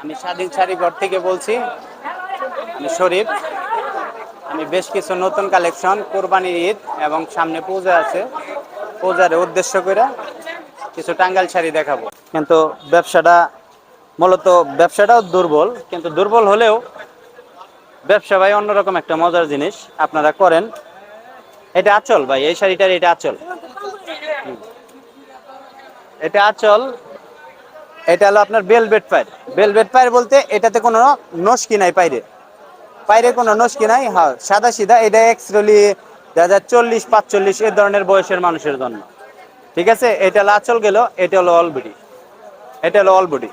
আমি স্বাধীন শাড়িঘর থেকে বলছি, আমি শরীফ। আমি বেশ কিছু নতুন কালেকশন, কোরবানির ঈদ এবং সামনে পূজা আছে। পূজার উদ্দেশ্য করে কিছু টাঙ্গাইল শাড়ি দেখাবো। কিন্তু ব্যবসাটা, মূলত ব্যবসাটাও দুর্বল, কিন্তু দুর্বল হলেও ব্যবসা ভাই অন্যরকম একটা মজার জিনিস, আপনারা করেন। এটা আচল ভাই, এই শাড়িটার এটা আচল। এটা আচল এটা হলো আপনার বেলভেট পায়ের। বেলভেট পায়ের বলতে এটাতে কোনো নস্কি নাই পাইরে পাইরে কোনো নস্কি নাই হ্যাঁ সাদা সিধা। এটা এক্সট্রালি দু হাজার চল্লিশ, পাঁচচল্লিশ, এ ধরনের বয়সের মানুষের জন্য। ঠিক আছে? এটা হলো আচল গেল, এটা হলো অলবডি এটা হলো অলবডি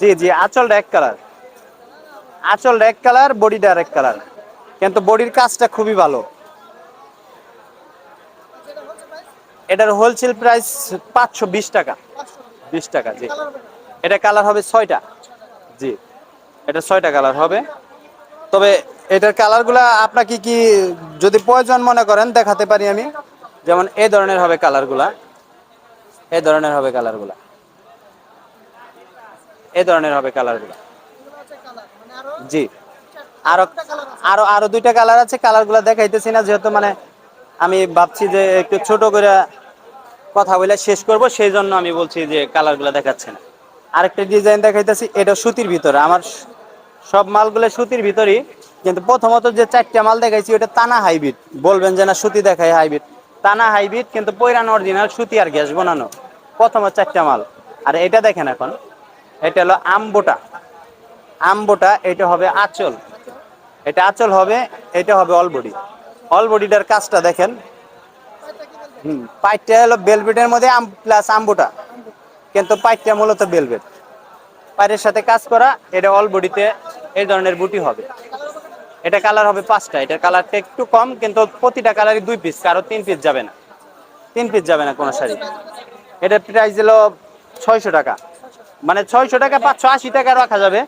জি জি, আচলটা এক কালার আচলটা এক কালার বডিটা এক কালার কিন্তু বডির কাজটা খুবই ভালো। এটার হোলসেল প্রাইস পাঁচশো বিশ টাকা। বিশ টাকা, জি। এটা কালার হবে ছয়টা। জি, এটা ছয়টা কালার হবে। তবে এটার কালারগুলা আপনাকে কি যদি প্রয়োজন মনে করেন, দেখাতে পারি আমি। যেমন এই ধরনের হবে কালারগুলা এ ধরনের হবে কালারগুলা এ ধরনের হবে কালারগুলা জি। আরও আরও আরও দুইটা কালার আছে। কালারগুলো দেখাইতেছি না, যেহেতু মানে আমি ভাবছি যে একটু ছোট করে কথা বলে শেষ করব সেই জন্য আমি বলছি যে কালারগুলো দেখাচ্ছে না আরেকটা ডিজাইন দেখাইতেছি, এটা সুতির ভিতরে। আমার সব মালগুলো সুতির ভিতরই, কিন্তু প্রথমত যে চারটা মাল দেখাইছি, ওটা টানা হাইব্রিড। বলবেন যে না, সুতি দেখায় হাইব্রিড। টানা হাইব্রিড, কিন্তু পৈরান অরিজিনাল সুতি আর গ্যাস বানানো। প্রথমত চারটা মাল। আর এটা দেখেন এখন, এটা হলো আমবোটা। আমবোটা, এটা হবে আঁচল। এটা আঁচল হবে, এটা হবে অলবডি। অলবডিটার কাজটা দেখেন পাইটটা হলো বেলভেটের মধ্যে আম প্লাস আম্বুটা। কিন্তু পাইটটা মূলত বেলভেট পাইটের সাথে কাজ করা, এটা অল বডিতে এই ধরনের বুটি হবে। এটা কালার হবে পাঁচটা। এটার কালারটা একটু কম, কিন্তু প্রতিটা কালারই দুই পিস কারও তিন পিস যাবে না। তিন পিস যাবে না কোনো শাড়ি। এটার প্রাইস হলো ছয়শো টাকা। মানে ছয়শো টাকা পাঁচশো আশি টাকা রাখা যাবে।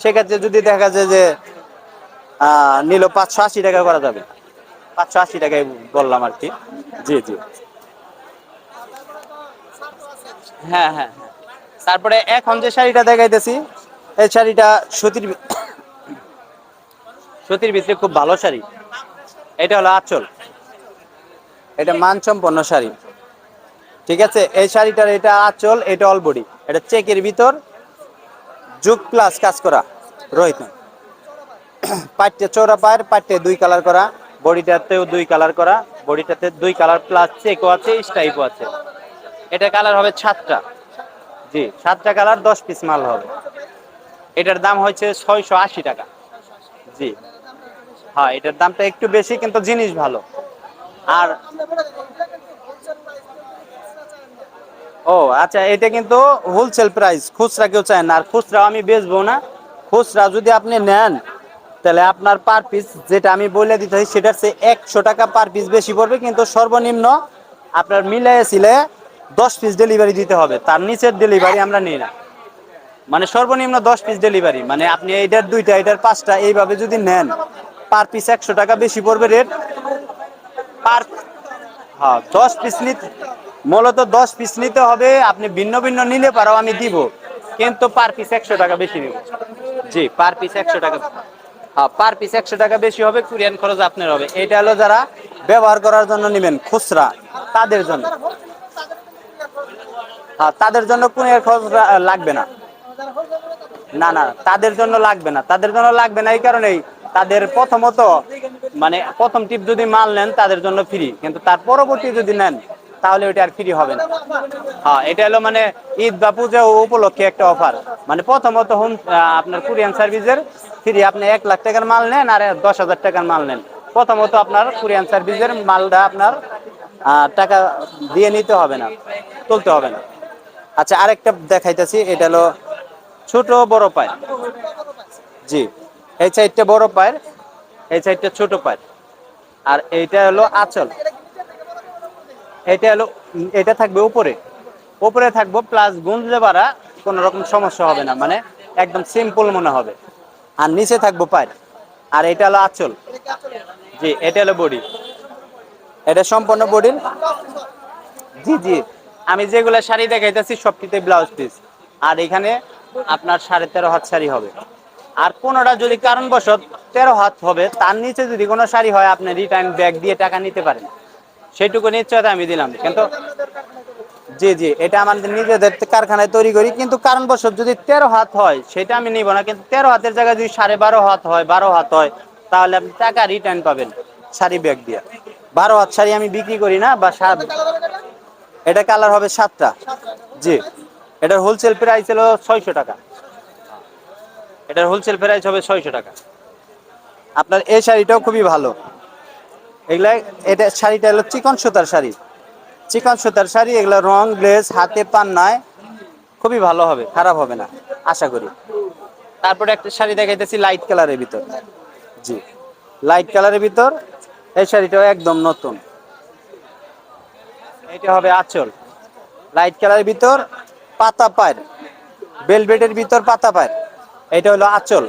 সেক্ষেত্রে যদি দেখা যায় যে নিল পাঁচশো আশি টাকা করা যাবে। পাঁচশো আশি টাকায় বললাম আর কি। জি জি। হ্যাঁ হ্যাঁ হ্যাঁ। তারপরে এখন যে শাড়িটা দেখাইতেছি এই শাড়িটা সুতির সুতির ভিতরে খুব ভালো শাড়ি। এটা হলো আঁচল। এটা মানসম্পন্ন শাড়ি। ঠিক আছে? এই শাড়িটার এটা আঁচল এটা অল বডি এটা চেকের ভিতর যুগ প্লাস কাজ করা রোহিত। পাট্টে চৌড়া পায়ের পাট্টে দুই কালার করা। বডিটাতেও দুই কালার করা, বডিটাতে দুই কালার প্লাস চেকও আছে স্টাইপও আছে। এটা কালার হবে সাতটা। জি, সাতটা কালার দশ পিস মাল হবে। এটার দাম হচ্ছে ছয়শো আশি টাকা। জি। হ্যাঁ এটার দামটা একটু বেশি, কিন্তু জিনিস ভালো। আর ও আচ্ছা এটা কিন্তু হোলসেল প্রাইস খুচরা কেউ চায় না। আর খুচরা আমি বেচবো না। খুচরা যদি আপনি নেন তাহলে আপনার পার পিস যেটা আমি বলে দিতে হয় সেটার চেয়ে একশো টাকা পার পিস বেশি পড়বে, কিন্তু সর্বনিম্ন আপনার মিলিয়ে ছিলে দশ পিস ডেলিভারি দিতে হবে, তার নিচের ডেলিভারি আমরা নিই না। মানে সর্বনিম্ন দশ পিস ডেলিভারি মানে আপনি এইটার দুইটা এটার পাঁচটা, এইভাবে যদি নেন পার পিস একশো টাকা বেশি পড়বে রেট পার হ্যাঁ দশ পিস নিতে, মূলত দশ পিস নিতে হবে, আপনি ভিন্ন ভিন্ন নিলে পারো আমি দিব, কিন্তু পার পিস একশো টাকা বেশি নিব জি পার পিস একশো টাকা। পার পিস একশো টাকা বেশি হবে, কুরিয়ান খরচ আপনার হবে। এটা হলো যারা ব্যবহার করার জন্য নেবেন খুচরা, তাদের জন্য। হ্যাঁ তাদের জন্য কুরিয়ার খরচ লাগবে না। না না, তাদের জন্য লাগবে না। তাদের জন্য লাগবে না এই কারণেই তাদের প্রথমত মানে প্রথম টিপ যদি মাল নেন, তাদের জন্য ফ্রি কিন্তু তার পরবর্তী যদি নেন তাহলে ওইটা আর ফ্রি হবে না। হ্যাঁ এটা হলো মানে ঈদ বা পূজা উপলক্ষে একটা অফার মানে প্রথমত হোম আপনার কুরিয়ান সার্ভিসের ফ্রি আপনি এক লাখ টাকার মাল নেন আর দশ হাজার টাকার মাল নেন। প্রথমত আপনার কুরিয়ান সার্ভিসের মালটা আপনার টাকা দিয়ে নিতে হবে না, তুলতে হবে না। আচ্ছা আরেকটা দেখাইতেছি, এটা হলো ছোট বড় পায়ের। জি, এই সাইডটা বড় পায়ের, এই সাইডটা ছোট পায়ের। আর এইটা হলো আঁচল। এটা হলো, এটা থাকবে উপরে। উপরে থাকব প্লাস গুঞ্জে বাড়া কোনো রকম সমস্যা হবে না মানে একদম সিম্পল মনে হবে। আর নিচে থাকব পায়ের। আর এটা হলো আঁচল। জি, এটা হলো বডি এটা সম্পূর্ণ বডির জি জি। আমি যেগুলো শাড়ি দেখাইতেছি সবটিতে ব্লাউজ পিস আর এখানে আপনার সাড়ে তেরো হাত শাড়ি হবে। আর কোনোটা যদি কারণবশত তেরো হাত হবে, তার নিচে যদি কোনো শাড়ি হয়, আপনি রিটার্ন ব্যাগ দিয়ে টাকা নিতে পারেন। সেইটুকু নিশ্চয়তা আমি দিলাম। কিন্তু জি জি, এটা আমাদের নিজেদের কারখানায় তৈরি করি, কিন্তু কারণবশত যদি তেরো হাত হয়, সেটা আমি নিব না, কিন্তু তেরো হাতের জায়গায় যদি সাড়ে বারো হাত হয়, বারো হাত হয়, তাহলে আপনি টাকা রিটার্ন পাবেন শাড়ি ব্যাগ দিয়ে। বারো হাত শাড়ি আমি বিক্রি করি না, বা সা- এটা কালার হবে সাতটা। জি, এটার হোলসেল প্রাইস হলো ছয়শো টাকা। এটার হোলসেল প্রাইস হবে ছয়শো টাকা। আপনার এই শাড়িটাও খুবই ভালো। এগুলা, এটা শাড়িটা হলো চিকন সুতার শাড়ি। চিকন সুতার শাড়ি, এগুলো রং গ্লেজ হাতে পান্নায় খুবই ভালো হবে, খারাপ হবে না, আশা করি। তারপরে একটা শাড়ি দেখাইতেছি লাইট কালারের ভিতর। জি লাইট কালারের ভিতর, এই শাড়িটাও একদম নতুন। এটা হবে আঁচল। লাইট কালারের ভিতর পাতা পায়ের বেলভেটের ভিতর পাতা পায়ের। এটা হলো আঁচল।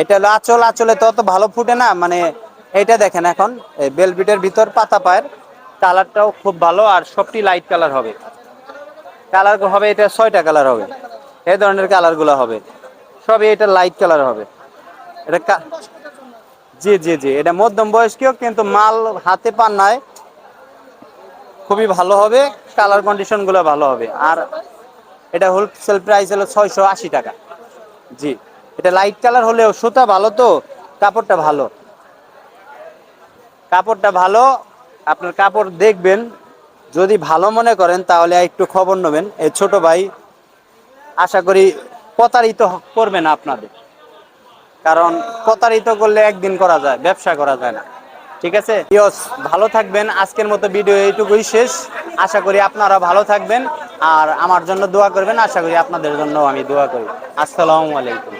এটা হলো আঁচল, আঁচলে তো অত ভালো ফুটে না মানে এটা দেখেন এখন, এই বেলভিটের ভিতর পাতা পায়ের কালারটাও খুব ভালো আর সবটি লাইট কালার হবে। কালার হবে এটা ছয়টা কালার হবে। এই ধরনের কালারগুলো হবে। সবই এটা লাইট কালার হবে। এটা জি জি জি, এটা মধ্যম বয়স্কীয় কিন্তু মাল হাতে পান নাই। খুবই ভালো হবে কালার কন্ডিশনগুলো ভালো হবে। আর এটা হোলসেল প্রাইস হলো ছয়শো আশি টাকা। জি, এটা লাইট কালার হলেও সুতা ভালো তো, কাপড়টা ভালো। কাপড়টা ভালো, আপনার কাপড় দেখবেন। যদি ভালো মনে করেন, তাহলে একটু খবর নেবেন। এই ছোট ভাই, আশা করি প্রতারিত করবে না আপনাদের। কারণ প্রতারিত করলে একদিন করা যায়, ব্যবসা করা যায় না। ঠিক আছে? ইয়স ভালো থাকবেন। আজকের মতো ভিডিও এইটুকুই শেষ। আশা করি আপনারা ভালো থাকবেন। আর আমার জন্য দোয়া করবেন। আশা করি আপনাদের জন্য আমি দোয়া করি। আসসালামু আলাইকুম।